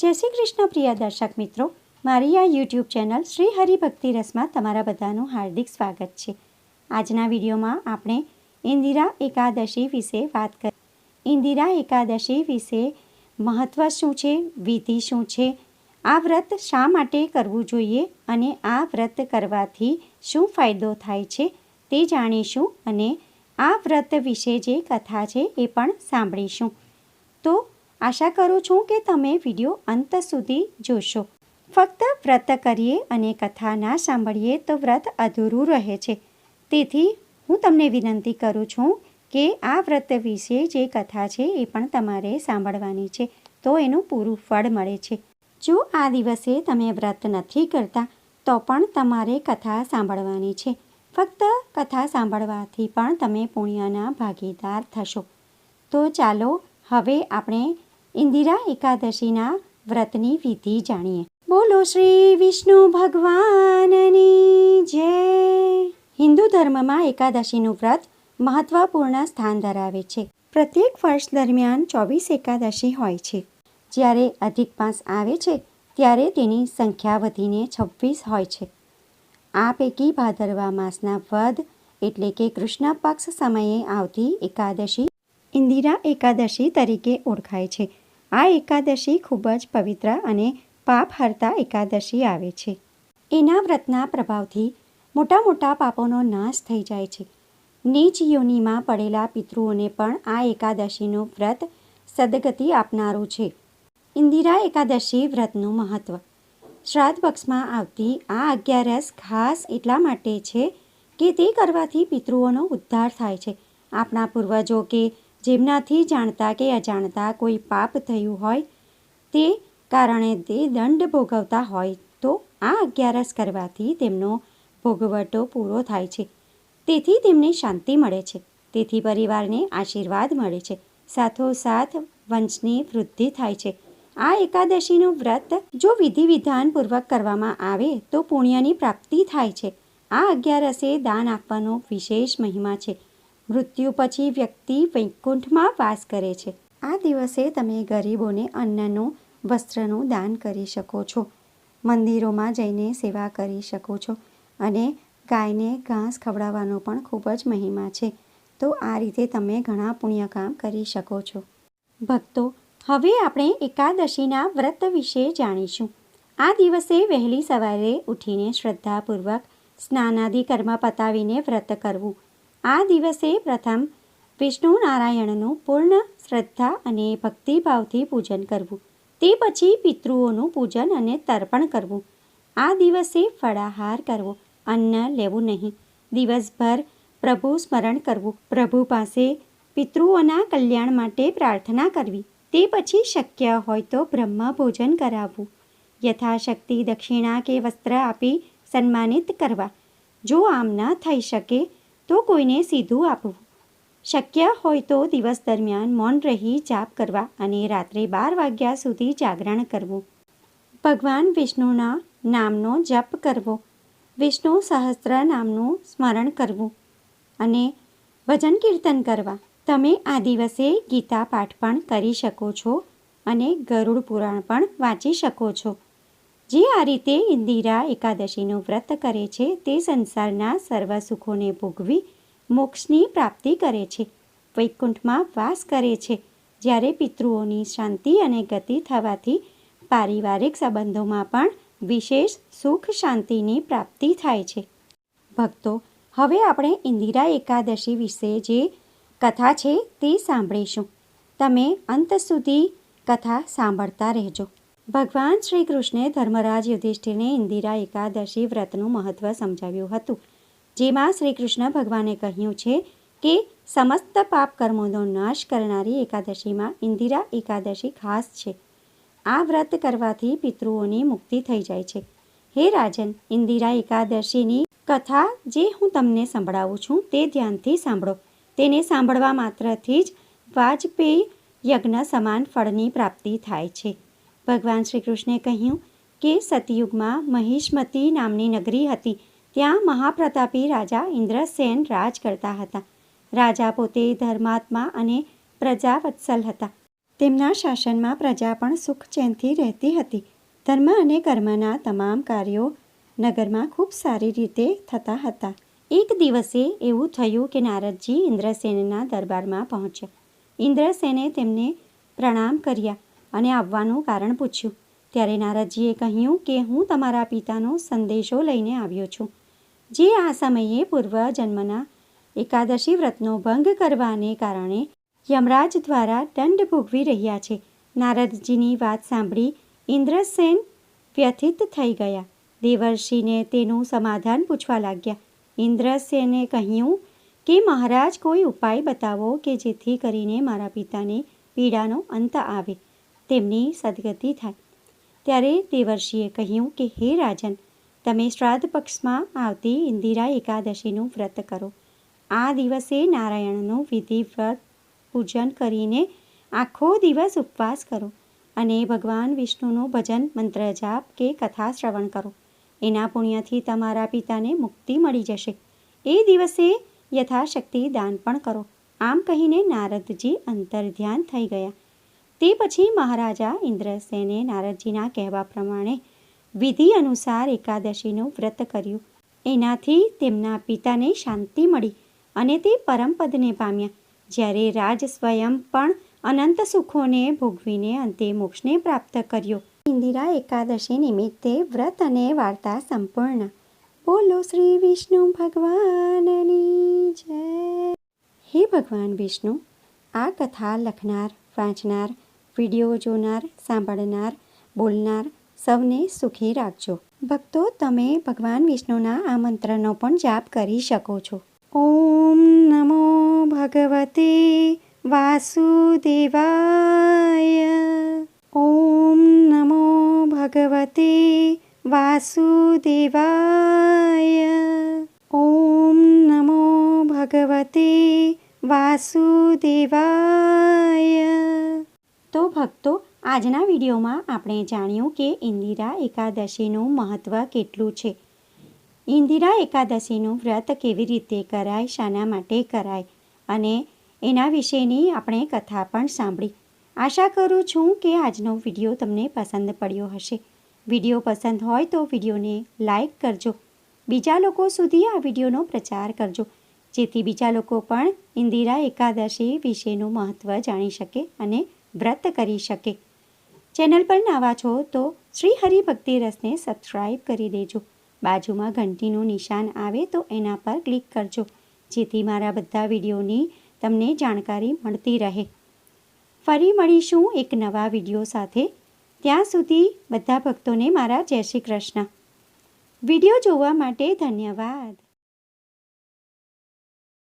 જય શ્રી કૃષ્ણ પ્રિય દર્શક મિત્રો. મારી આ યુટ્યુબ ચેનલ શ્રી હરિભક્તિ રસમાં તમારા બધાનું હાર્દિક સ્વાગત છે. આજના વિડીયોમાં આપણે ઇન્દિરા એકાદશી વિશે વાત કરી. ઇન્દિરા એકાદશી વિશે મહત્ત્વ શું છે? વિધિ શું છે? આ વ્રત શા માટે કરવું જોઈએ? અને આ વ્રત કરવાથી શું ફાયદો થાય છે? તે જાણીશું અને આ વ્રત વિશે જે કથા છે એ પણ સાંભળીશું. તો આશા કરું છું કે તમે વીડિયો અંત સુધી જોશો. ફક્ત વ્રત કરીએ અને કથા ના સાંભળીએ તો વ્રત અધૂરું રહે છે. તેથી, હું તમને વિનંતી કરું છું કે આ વ્રત વિશે જે કથા છે એ પણ તમારે સાંભળવાની છે, તો એનું પૂરું ફળ મળે છે. જો આ દિવસે તમે વ્રત નથી કરતા, તો પણ તમારે કથા સાંભળવાની છે. ફક્ત કથા સાંભળવાથી પણ તમે પુણ્યના ભાગીદાર થશો. તો ચાલો, હવે આપણે ઇન્દિરા એકાદશીના વ્રતની વિધિ જાણીએ. બોલો શ્રી વિષ્ણુ ભગવાનની જય. હિન્દુ ધર્મમાં એકાદશીનું વ્રત મહત્વપૂર્ણ સ્થાન ધરાવે છે. પ્રત્યેક વર્ષ દરમિયાન ચોવીસ એકાદશી હોય છે. જ્યારે અધિક માસ આવે છે, ત્યારે તેની સંખ્યા વધીને છવ્વીસ હોય છે. આ પૈકી ભાદરવા માસના વધ એટલે કે કૃષ્ણ પક્ષ સમયે આવતી એકાદશી ઇન્દિરા એકાદશી તરીકે ઓળખાય છે. આ એકાદશી ખૂબ જ પવિત્ર અને પાપ હરતા એકાદશી આવે છે. એના વ્રતના પ્રભાવથી મોટા મોટા પાપોનો નાશ થઈ જાય છે. નીચ યોનિમાં પડેલા પિતૃઓને પણ આ એકાદશીનું વ્રત સદગતિ આપનારું છે. ઇન્દિરા એકાદશી વ્રતનું મહત્ત્વ શ્રાદ્ધ પક્ષમાં આવતી આ અગિયારસ ખાસ એટલા માટે છે કે તે કરવાથી પિતૃઓનો ઉદ્ધાર થાય છે. આપણા પૂર્વજો કે જેમનાથી જાણતા કે અજાણતા કોઈ પાપ થયું હોય તે કારણે તે દંડ ભોગવતા હોય તો આ અગિયારસ કરવાથી તેમનો ભોગવટો પૂરો થાય છે. તેથી તેમને શાંતિ મળે છે. તેથી પરિવારને આશીર્વાદ મળે છે. સાથોસાથ વંશની વૃદ્ધિ થાય છે. આ એકાદશીનું વ્રત જો વિધિ વિધાનપૂર્વક કરવામાં આવે તો પુણ્યની પ્રાપ્તિ થાય છે. આ અગિયારસે દાન આપવાનો વિશેષ મહિમા છે. મૃત્યુ પછી વ્યક્તિ વૈકુંઠમાં વાસ કરે છે. આ દિવસે તમે ગરીબોને અન્નનું, વસ્ત્રનું દાન કરી શકો છો. મંદિરોમાં જઈને સેવા કરી શકો છો અને ગાયને ઘાસ ખવડાવવાનો પણ ખૂબ જ મહિમા છે. તો આ રીતે તમે ઘણા પુણ્યકામ કરી શકો છો. ભક્તો, હવે આપણે એકાદશીના વ્રત વિશે જાણીશું. આ દિવસે વહેલી સવારે ઉઠીને શ્રદ્ધાપૂર્વક સ્નાનાદિ કર્મ પતાવીને વ્રત કરવું. આ દિવસે પ્રથમ વિષ્ણુ નારાયણનું પૂર્ણ શ્રદ્ધા અને ભક્તિભાવથી પૂજન કરવું. તે પછી પિતૃઓનું પૂજન અને તર્પણ કરવું. આ દિવસે ફળાહાર કરવો. અન્ન લેવું નહીં. દિવસભર પ્રભુ સ્મરણ કરવું. પ્રભુ પાસે પિતૃઓના કલ્યાણ માટે પ્રાર્થના કરવી. તે પછી શક્ય હોય તો બ્રહ્મ ભોજન કરાવવું. યથાશક્તિ દક્ષિણા કે વસ્ત્ર આપી સન્માનિત કરવા. જો આમ ન થઈ શકે તો કોઈને સીધું આપવું. શક્ય હોય તો દિવસ દરમિયાન મૌન રહી જાપ કરવા અને રાત્રે બાર વાગ્યા સુધી જાગરણ કરવું. ભગવાન વિષ્ણુના નામનો જપ કરવો. વિષ્ણુ સહસ્ત્ર નામનું સ્મરણ કરવું અને ભજન કીર્તન કરવા. તમે આ દિવસે ગીતા પાઠ પણ કરી શકો છો અને ગરુડ પુરાણ પણ વાંચી શકો છો. જે આ રીતે ઇન્દિરા એકાદશીનું વ્રત કરે છે, તે સંસારના સર્વ સુખોને ભોગવી મોક્ષની પ્રાપ્તિ કરે છે. વૈકુંઠમાં વાસ કરે છે. જ્યારે પિતૃઓની શાંતિ અને ગતિ થવાથી પારિવારિક સંબંધોમાં પણ વિશેષ સુખ શાંતિની પ્રાપ્તિ થાય છે. ભક્તો, હવે આપણે ઇન્દિરા એકાદશી વિશે જે કથા છે તે સાંભળીશું. તમે અંત સુધી કથા સાંભળતા રહેજો. ભગવાન શ્રી કૃષ્ણે ધર્મરાજ યુધિષ્ઠિરને ઇન્દિરા એકાદશી વ્રતનું મહત્ત્વ સમજાવ્યું હતું. જેમાં શ્રી કૃષ્ણ ભગવાને કહ્યું છે કે, સમસ્ત પાપ કર્મોનો નાશ કરનારી એકાદશીમાં ઇન્દિરા એકાદશી ખાસ છે. આ વ્રત કરવાથી પિતૃઓની મુક્તિ થઈ જાય છે. હે રાજન, ઇન્દિરા એકાદશીની કથા જે હું તમને સંભળાવું છું તે ધ્યાનથી સાંભળો. તેને સાંભળવા માત્રથી જ વાજપેયી યજ્ઞ સમાન ફળની પ્રાપ્તિ થાય છે. ભગવાન શ્રી કૃષ્ણે કહ્યું કે સતયુગમાં મહિષ્મતી નામની નગરી હતી. ત્યાં મહાપ્રતાપી રાજા ઇન્દ્રસેન રાજ કરતા હતા. રાજા પોતે ધર્માત્મા અને પ્રજાવત્સલ હતા. તેમના શાસનમાં પ્રજા પણ સુખચેનથી રહેતી હતી. ધર્મ અને કર્મના તમામ કાર્યો નગરમાં ખૂબ સારી રીતે થતા હતા. એક દિવસે એવું થયું કે નારદજી ઇન્દ્રસેનના દરબારમાં પહોંચ્યા. ઇન્દ્રસેને તેમને પ્રણામ કર્યા. અને આવવાનું કારણ પૂછ્યું. ત્યારે નારદજીએ કહ્યું કે હું તમારા પિતાનો સંદેશો લઈને આવ્યો છું. જે આ સમયે પૂર્વ જન્મના એકાદશી વ્રતનો ભંગ કરવાને કારણે યમરાજ દ્વારા દંડ ભોગવી રહ્યા છે. નારદજીની વાત સાંભળી ઇન્દ્રસેન વ્યથિત થઈ ગયા. દેવર્ષિને તેનું સમાધાન પૂછવા લાગ્યા. ઇન્દ્રસેને કહ્યું કે, મહારાજ, કોઈ ઉપાય બતાવો કે જેથી કરીને મારા પિતાને પીડાનો અંત આવે. તેમની સદગતિ થાય. ત્યારે દેવર્ષિએ કહ્યું કે, હે રાજન, તમે શ્રાદ્ધ પક્ષમાં આવતી ઇન્દિરા એકાદશીનું વ્રત કરો. આ દિવસે નારાયણનું વિધિવ્રત પૂજન કરીને આખો દિવસ ઉપવાસ કરો અને ભગવાન વિષ્ણુનું ભજન મંત્ર જાપ કે કથા શ્રવણ કરો. એના પુણ્યથી તમારા પિતાને મુક્તિ મળી જશે. એ દિવસે યથાશક્તિ દાન પણ કરો. આમ કહીને નારદજી અંતર્ધ્યાન થઈ ગયા. તે પછી મહારાજા ઇન્દ્રસેને નારદજીના કહેવા પ્રમાણે વિધિ અનુસાર એકાદશીનું વ્રત કર્યું. એનાથી તેમના પિતાને શાંતિ મળી અને તે પરમપદને પામ્યા. જ્યારે રાજ સ્વયં પણ અનંત સુખોને ભોગવીને અંતે મોક્ષને પ્રાપ્ત કર્યો. ઇન્દિરા એકાદશી નિમિત્તે વ્રત અને વાર્તા સંપૂર્ણ. બોલો શ્રી વિષ્ણુ ભગવાનની જય. હે ભગવાન વિષ્ણુ, આ કથા લખનાર, વાંચનાર વીડિયો જોનાર, સાંભળનાર, બોલનાર સૌને સુખી રાખજો. ભક્તો, તમે ભગવાન વિષ્ણુના આ પણ જાપ કરી શકો છો. ઓમ નમો ભગવતે વાસુદેવાય. ઓમ નમો ભગવતે વાસુદેવાય. ઓમ નમો ભગવતે વાસુદેવાય. તો ભક્તો, આજના વિડીયોમાં આપણે જાણ્યું કે ઇન્દિરા એકાદશીનું મહત્ત્વ કેટલું છે. ઇન્દિરા એકાદશીનું વ્રત કેવી રીતે કરાય, શાના માટે કરાય અને એના વિશેની આપણે કથા પણ સાંભળી. આશા કરું છું કે આજનો વીડિયો તમને પસંદ પડ્યો હશે. વીડિયો પસંદ હોય તો વિડીયોને લાઈક કરજો. બીજા લોકો સુધી આ વિડીયોનો પ્રચાર કરજો, જેથી બીજા લોકો પણ ઇન્દિરા એકાદશી વિશેનું મહત્ત્વ જાણી શકે અને વ્રત કરી શકે. ચેનલ પર નવા છો તો શ્રી હરિભક્તિ રસને સબસ્ક્રાઈબ કરી દેજો. બાજુમાં ઘંટીનું નિશાન આવે તો એના પર ક્લિક કરજો, જેથી મારા બધા વિડીયોની તમને જાણકારી મળતી રહે. ફરી મળીશું એક નવા વીડિયો સાથે. ત્યાં સુધી બધા ભક્તોને મારા જય શ્રી કૃષ્ણ. વીડિયો જોવા માટે ધન્યવાદ.